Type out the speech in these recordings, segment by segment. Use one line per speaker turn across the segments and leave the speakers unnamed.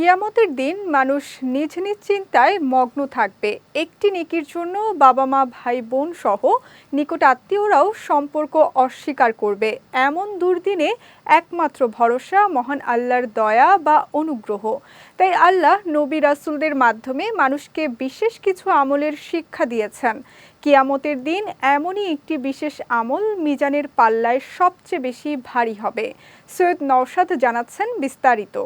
কিয়ামতের দিন মানুষ নিজ নিজ চিন্তায় মগ্ন থাকবে। একটি নেকির জন্য বাবা মা, ভাই, বোন সহ নিকট আত্মীয়রাও সম্পর্ক অস্বীকার করবে। এমন দুর্দিনে একমাত্র ভরসা মহান আল্লাহর দয়া বা অনুগ্রহ। তাই আল্লাহ নবী রাসুলদের মাধ্যমে মানুষকে বিশেষ কিছু আমলের শিক্ষা দিয়েছেন। কিয়ামতের দিন এমনই একটি বিশেষ আমল মিজানের পাল্লায় সবচেয়ে বেশি ভারী হবে। সৈয়দ নওশাদ জানাচ্ছেন বিস্তারিত।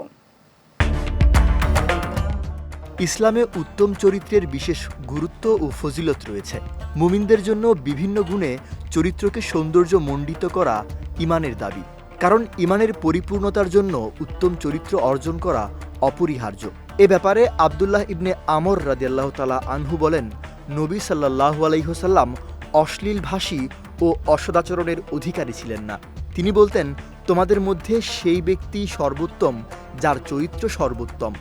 ইসলামে উত্তম চরিত্রের বিশেষ গুরুত্ব ও ফজিলত রয়েছে। মুমিনদের জন্য বিভিন্ন গুণে চরিত্রকে সৌন্দর্য মণ্ডিত করা ইমানের দাবি। কারণ ইমানের পরিপূর্ণতার জন্য উত্তম চরিত্র অর্জন করা অপরিহার্য। এ ব্যাপারে আবদুল্লাহ ইবনে আমর রাদিয়াল্লাহ তালা আনহু বলেন, নবী সাল্লাহ আলাইহসাল্লাম অশ্লীল ভাষী ও অসদাচরণের অধিকারী ছিলেন না। তিনি বলতেন, তোমাদের মধ্যে সেই ব্যক্তি সর্বোত্তম, যার চরিত্র সর্বোত্তম।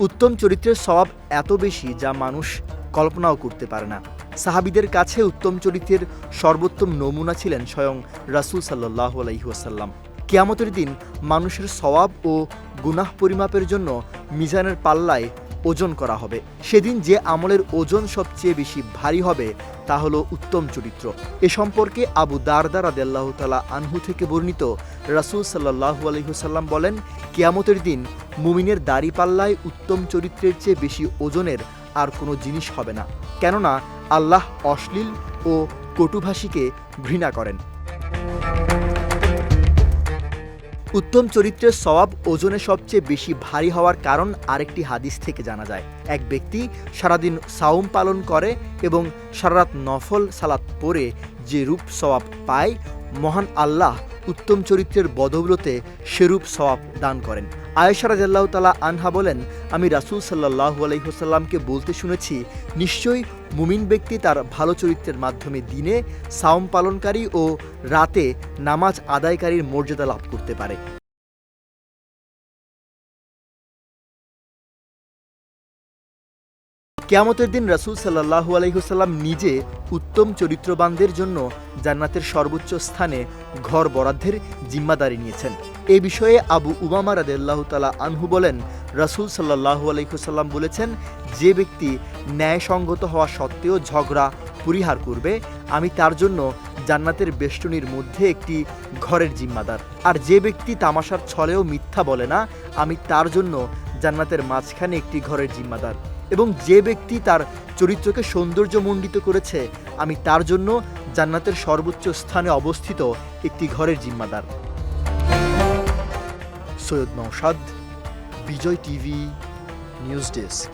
উত্তম চরিত্রের স্বভাব এত বেশি যা মানুষ কল্পনাও করতে পারে না। সাহাবিদের কাছে উত্তম চরিত্রের সর্বোত্তম নমুনা ছিলেন স্বয়ং রাসুল সাল্লাহ আলহিহাসাল্লাম কেয়ামতের দিন মানুষের স্বভাব ও গুনাহ পরিমাপের জন্য মিজানের পাল্লায় ওজন করা হবে। সেদিন যে আমলের ওজন সবচেয়ে বেশি ভারী হবে, তা হলো উত্তম চরিত্র। এ সম্পর্কে আবু দারদার আদাল্লাহ তালা আনহু থেকে বর্ণিত রাসূল সাল্লাহু আলহিহসাল্লাম বলেন, কিয়ামতের দিন মুমিনের দাড়ি পাল্লায় উত্তম চরিত্রের চেয়ে বেশি ওজনের আর কোনো জিনিস হবে না। কেননা আল্লাহ অশ্লীল ও কটুভাষীকে ঘৃণা করেন। উত্তম চরিত্রের স্বভাব ওজনে সবচেয়ে বেশি ভারী হওয়ার কারণ আরেকটি হাদিস থেকে জানা যায়। এক ব্যক্তি সারাদিন সাউম পালন করে এবং সারারাত নফল সালাত পরে যে রূপ স্বভাব পায়, মহান আল্লাহ উত্তম চরিত্রের বদৌলতে সেরূপ স্বভাব দান করেন। আয়েশা রাজাল্লাহ তালা আনহা বলেন, আমি রাসুল সাল্লাহু আলহিহসাল্লামকে বলতে শুনেছি, নিশ্চয়ই মুমিন ব্যক্তি তার ভালো চরিত্রের মাধ্যমে দিনে সাওম পালনকারী ও রাতে নামাজ আদায়কারীর মর্যাদা লাভ করতে পারে। কেয়ামতের দিন রাসূল সাল্লাহু আলহিহসাল্লাম নিজে উত্তম চরিত্রবানদের জন্য জান্নাতের সর্বোচ্চ স্থানে ঘর বরাদ্দের জিম্মাদারি নিয়েছেন। এ বিষয়ে আবু উমামা রাদেল্লাহ তালা আনহু বলেন, রাসূল সাল্লাহু আলহিহসাল্লাম বলেছেন, যে ব্যক্তি ন্যায়সঙ্গত হওয়া সত্ত্বেও ঝগড়া পরিহার করবে, আমি তার জন্য জান্নাতের বেষ্টনীর মধ্যে একটি ঘরের জিম্মাদার। আর যে ব্যক্তি তামাশার ছলেও মিথ্যা বলে না, আমি তার জন্য জান্নাতের মাঝখানে একটি ঘরের জিম্মাদার। এবং যে ব্যক্তি তার চরিত্রকে সৌন্দর্যমণ্ডিত করেছে, আমি তার জন্য জান্নাতের সর্বোচ্চ স্থানে অবস্থিত একটি ঘরের জিম্মাদার। Syed Noushad Bijoy TV, news desk.